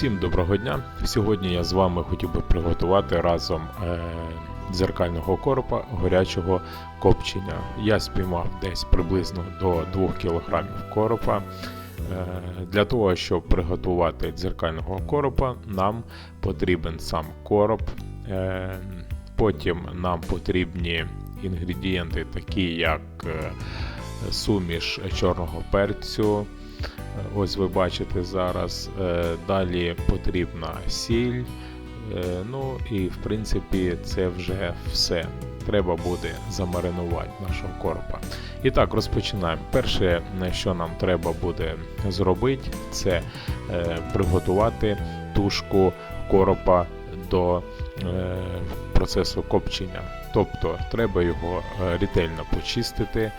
Всім доброго дня! Сьогодні я з вами хотів би приготувати разом е, дзеркального коропа горячого копчення. Я спіймав десь приблизно до 2 кг коропа. Е, для того, щоб приготувати дзеркального коропа, нам потрібен сам короб. Е, потім нам потрібні інгредієнти, такі як е, суміш чорного перцю. Ось ви бачите зараз. Е, Далі потрібна сіль. Е, Ну і в принципі це вже все. Треба буде замаринувати нашого коропа. І так, розпочинаємо. Перше, що нам треба буде зробити, це е, приготувати тушку коропа до е, процесу копчення. Тобто треба його е, ретельно почистити,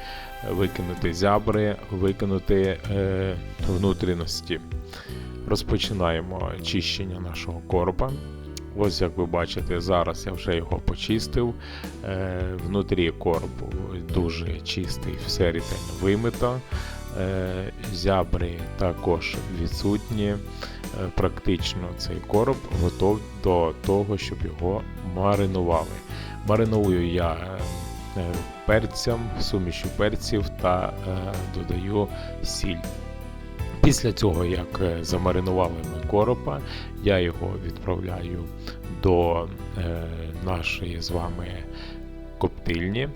викинути зябри, викинути е, внутрішності. Розпочинаємо чищення нашого коропа. Ось як ви бачите, зараз я вже його почистив. Е, внутрі коробу дуже чистий, все ретельно вимито. Е, зябри також відсутні. Практично цей короб готов до того, щоб його маринували. Мариную я е, перцем, сумішю перців та е, додаю сіль. Після цього, як е, замаринували ми коропа, я його відправляю до е, нашої з вами коптильні.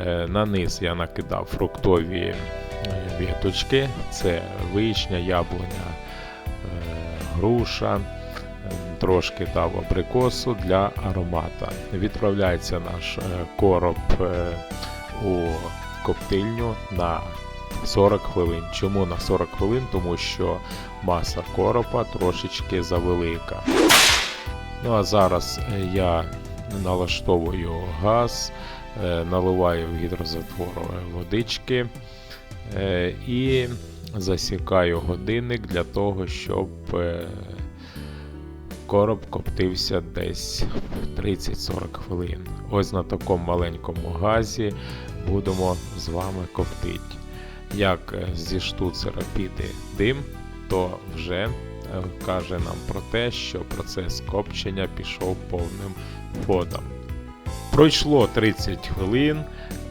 Е, на низ я накидав фруктові е, віточки, це вишня, яблуня, е, груша, е, трошки дав абрикосу для аромата. Відправляється наш е, короб е, у коптильню на 40 хвилин. Чому на 40 хвилин? Тому що маса коропа трошечки завелика. Ну а зараз е, я налаштовую газ, наливаю в гідрозатвор водички і засікаю годинник для того, щоб короб коптився десь 30-40 хвилин. Ось на такому маленькому газі будемо з вами коптити. Як е, зі штуцера піде дим, то вже е, каже нам про те, що процес копчення пішов повним ходом. Пройшло 30 хвилин.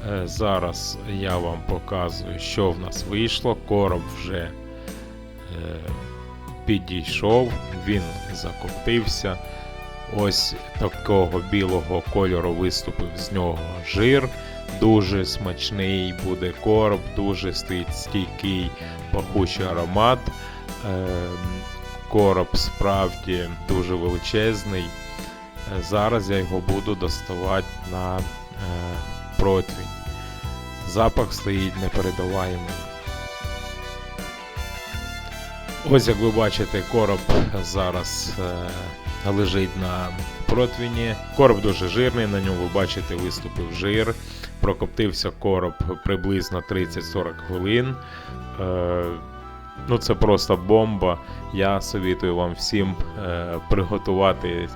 Е, Зараз я вам показую, що в нас вийшло. Короб вже підійшов, він закоптився. Ось такого білого кольору виступив з нього жир. Дуже смачний буде короб, дуже стійкий пахучий аромат. Ем, Короб справді дуже величезний. Е, Зараз я його буду доставати на е, противень. Запах стоїть непередаваємий. Ось як ви бачите, короб зараз е, лежить на противні. Короб дуже жирний, на ньому ви бачите виступив жир. Прокоптився короб приблизно 30-40 хвилин. Е, ну це просто бомба. Я совітую вам всім е, приготувати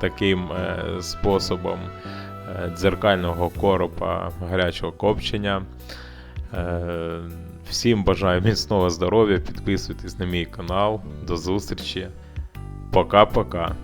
таким е, способом е, дзеркального коропа гарячого копчення. Е, Всім бажаю міцного здоров'я, підписуйтесь на мій канал. До зустрічі. Пока-пока.